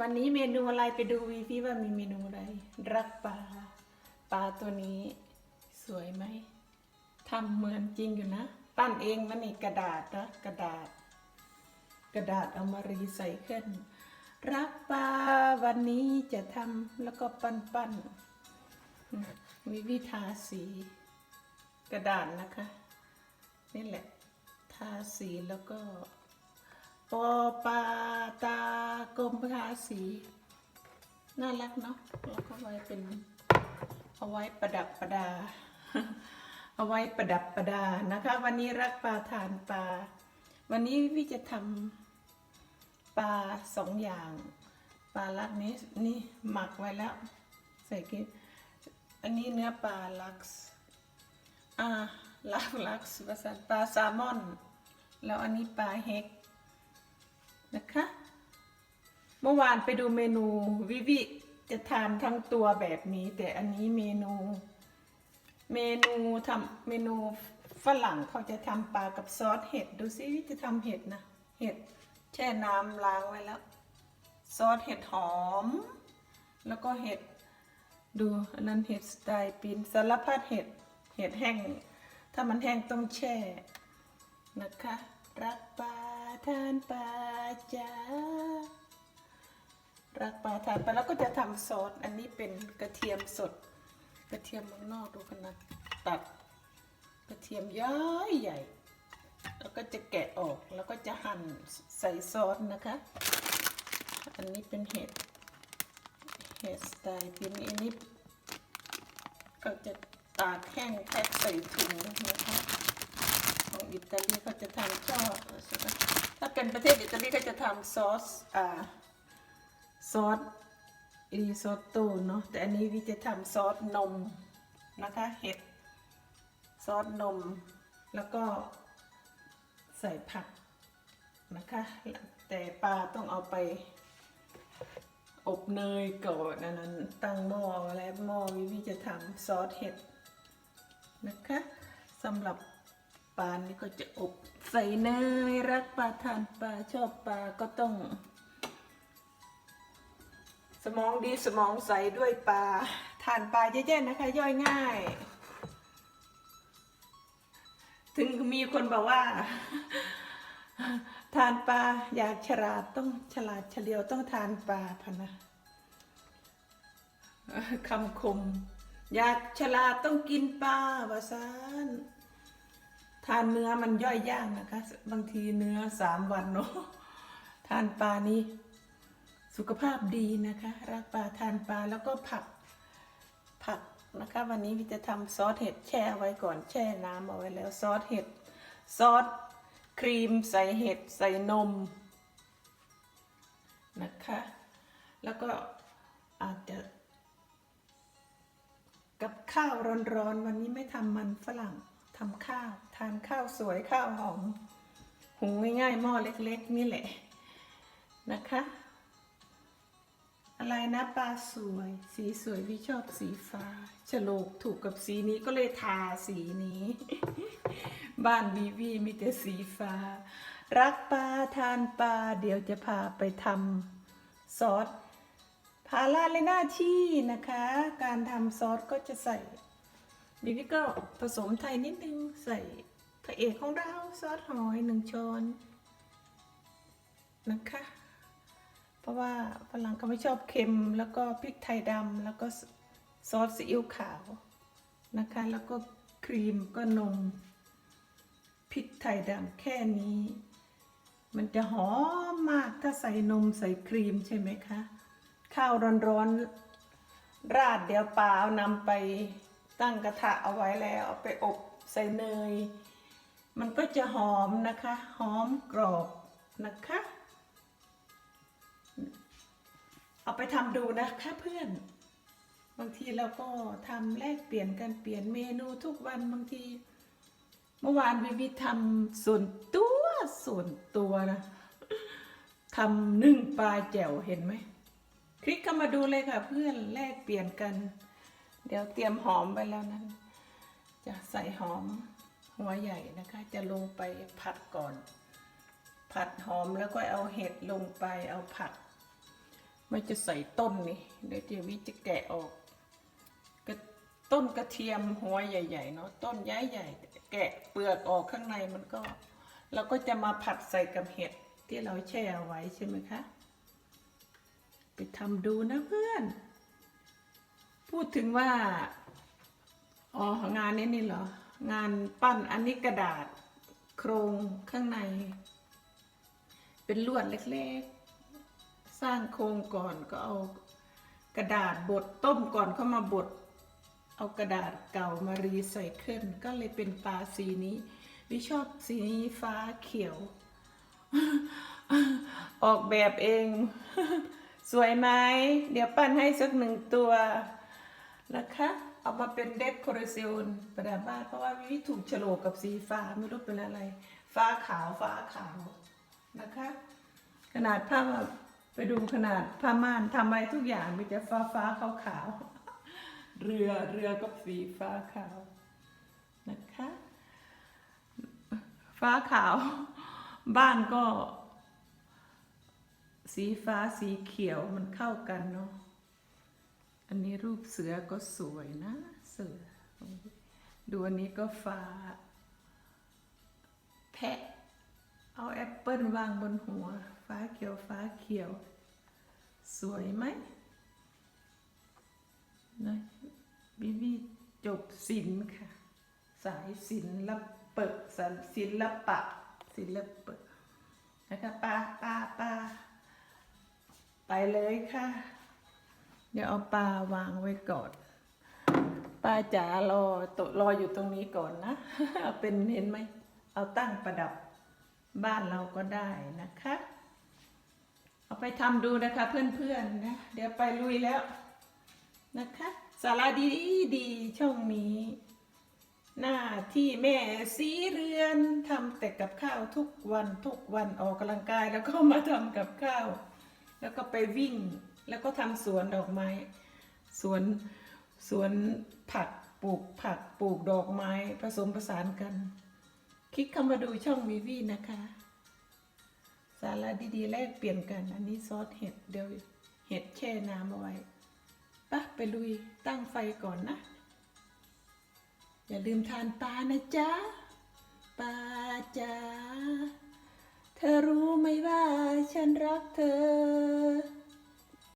วันนี้เมนูอะไรไปดูวีพี่ว่ามีเมนูอะไร รักปลาปลาตัวนี้สวยไหมทำเหมือนจริงอยู่นะ ปั้นเองมันนี่กระดาษนะกระดาษ กระดาษเอามารีไซเคิลรักปลาวันนี้จะทำแล้วก็ปั้นปั้นวิวิทาสีกระดาษนะคะ นี่แหละ ทาสีแล้วก็ ปอปลาตากลมทาสีน่ารักเนาะแล้วก็ไว้เป็นเอาไว้ประดับประดา เอาไว้ประดับประดานะคะ วันนี้รักปลาทานปลา วันนี้พี่จะทำปลาสองอย่างปลาลักนี้นี่หมักไว้แล้ว ใส่กินอันนี้เนื้อปลาลักซ์อ่าลักลักซ์ภาษาปลาแซลมอน แล้วอันนี้ปลาเฮก นะคะ เมื่อวานไปดูเมนูวิวิจะทานทั้งตัวแบบนี้ แต่อันนี้เมนู เมนูทำเมนูฝรั่งเขาจะทำปลากับซอสเห็ดดูซิวิจะทำเห็ดนะ เห็ดแช่น้ำล้างไว้แล้ว ซอสเห็ดหอม แล้วก็เห็ดดูอันนั้นเห็ดสไตล์ปีนสารพัดเห็ดเห็ดแห้ง ถ้ามันแห้งต้องแช่นะคะ รักปลาทานปลาจ้ารักปลาทานปลาแล้วก็จะทำซอสอันนี้เป็นกระเทียมสด กระเทียมเมืองนอกดูขนาดตัดกระเทียมย้อยใหญ่ แล้วก็จะแกะออกแล้วก็จะหั่นใส่ซอสนะคะ อันนี้เป็นเห็ดเห็ดสไตล์ปีนอันนี้ก็จะตากแห้งแพ็คใส่ถุงนะคะ ตาลีเขาจะทำชอถ้าเป็นประเทศอิตาลีก็จะทำซอสอ่าซอสรีซอตโต้เนาะแต่อันนี้วิจะทำซอสนมนะคะเห็ดซอสนม แล้วก็ใส่ผักนะคะ แต่ปลาต้องเอาไป อบเนยก่อนอันนั้นตั้งหม้อแล้วหม้อวิวิจะทำซอสเห็ดนะคะสำหรับ ปลานี่ก็จะอบใส่เนยรักปลาทานปลาชอบปลาก็ต้อง สมองดีสมองใสด้วยปลาทานปลาเยอะๆนะคะ ย่อยง่าย ถึงมีคนบอกว่า ทานปลาอยากฉลาดต้องฉลาดเฉลียวต้องทานปลาพะนะคำคม อยากฉลาดต้องกินปลาวาซาน ทานเนื้อมันย่อยยากนะคะ บางทีเนื้อสามวันเนาะทานปลานี้ สุขภาพดีนะคะรักปลาทานปลาแล้วก็ผักผักนะคะ วันนี้วิจะทำซอสเห็ดแช่ไว้ก่อนแช่น้ำเอาไว้แล้วซอสเห็ดซอสครีมใส่เห็ดใส่นมนะคะ แล้วก็อาจจะกับข้าวร้อนๆ วันนี้ไม่ทำมันฝรั่ง ทำข้าว ทานข้าวสวยข้าวหอม หุงง่ายๆหม้อเล็กๆ นี่แหละนะคะ อะไรนะปลาสวย สีสวยพี่ชอบสีฟ้าฉลกถูกกับสีนี้ก็เลยทาสีนี้ บ้านวีวีมีแต่สีฟ้า รักปลาทานปลาเดี๋ยวจะพาไปทำซอสพาราเลน้าที่นะคะ การทำซอสก็จะใส่ บิบิก็ผสมไทยนิดนึงใส่พระเอกของเราซอสหอยหนึ่งช้อนนะคะ เพราะว่าฝรั่งเขาไม่ชอบเค็มแล้วก็พริกไทยดำแล้วก็ซอสซีอิ๊วขาวนะคะ แล้วก็ครีมก็นมพริกไทยดำแค่นี้ มันจะหอมมากถ้าใส่นมใส่ครีมใช่ไหมคะ ข้าวร้อนๆราดเดี๋ยวปลาเอานำไป ตั้งกระทะเอาไว้แล้วเอาไปอบใส่เนย มันก็จะหอมนะคะหอมกรอบนะคะ เอาไปทำดูนะคะเพื่อน บางทีเราก็ทำแลกเปลี่ยนกันเปลี่ยนเมนูทุกวันบางที เมื่อวานวิวิทำส่วนตัวส่วนตัวนะทำนึ่งปลาแจ่วเห็นไหม คลิกเข้ามาดูเลยค่ะเพื่อนแลกเปลี่ยนกัน เดี๋ยวเตรียมหอมไปแล้วนั้น จะใส่หอมหัวใหญ่นะคะ จะลงไปผัดก่อน ผัดหอมแล้วก็เอาเห็ดลงไปเอาผักไม่จะใส่ต้นนี่เดี๋ยวเจวิจะแกะออกกต้นกระเทียมหัวใหญ่ๆเนาะต้นย้ายใหญ่แกะเปลือกออกข้างในมันก็เราก็จะมาผัดใส่กับเห็ดที่เราแช่เอาไว้ใช่ไหมคะ ไปทำดูนะเพื่อน พูดถึงว่า อ๋อ งานนี้นี่เหรอ งานปั้นอันนี้กระดาษโครงข้างใน เป็นลวดเล็กๆ สร้างโครงก่อนก็เอากระดาษบดต้มก่อนเข้ามาบด เอากระดาษเก่ามารีไซเคิลก็เลยเป็นปลาสีนี้วิชอบสีนี้ฟ้าเขียว ออกแบบเอง สวยไหม เดี๋ยวปั้นให้สักหนึ่งตัว นะคะเอามาเป็นเดคอเรซินประดับบ้านเพราะว่าวิถูกโฉลกกับสีฟ้าไม่รู้เป็นอะไร ฟ้าขาวฟ้าขาวนะคะ ขนาดผ้าไปดูขนาดผ้าม่านทำอะไรทุกอย่างมีแต่ฟ้าฟ้าขาวขาวเรือเรือก็สีฟ้าขาวนะคะ ฟ้าขาว บ้านก็ สีฟ้าสีเขียวมันเข้ากันเนาะ อันนี้รูปเสือก็สวยนะ เสือ ดูอันนี้ก็ฟ้า แพะ เอาแอปเปิลวางบนหัว ฟ้าเขียวฟ้าเขียว สวยไหมนะบิบีจบศิลป์ค่ะ สายศิลปะศิลปะศิลปะนะคะป้าป้าป้าไปเลยค่ะ เดี๋ยวเอาปลาวางไว้ก่อนป้าจ๋ารอตรออยู่ตรงนี้ก่อนนะ เอาเป็นเห็นไหม เอาตั้งประดับบ้านเราก็ได้นะคะ เอาไปทำดูนะคะเพื่อนๆนะ เดี๋ยวไปลุยแล้วนะคะ สาระดีดีๆช่องนี้ หน้าที่แม่สีเรือนทำแต่กับข้าวทุกวันทุกวันออกกำลังกายแล้วก็มาทำกับข้าว แล้วก็ไปวิ่ง แล้วก็ทำสวนดอกไม้ สวนสวนผักปลูกผักปลูกดอกไม้ผสมผสานกัน คลิกเข้ามาดูช่องวีวี่นะคะ สาระดีๆแลกเปลี่ยนกัน อันนี้ซอสเห็ดเดี๋ยวเห็ดแช่น้ำเอาไว้ปะไปลุยตั้งไฟก่อนนะ อย่าลืมทานปลานะจ๊ะปลาจ๋าเธอรู้ไหมว่าฉันรักเธอ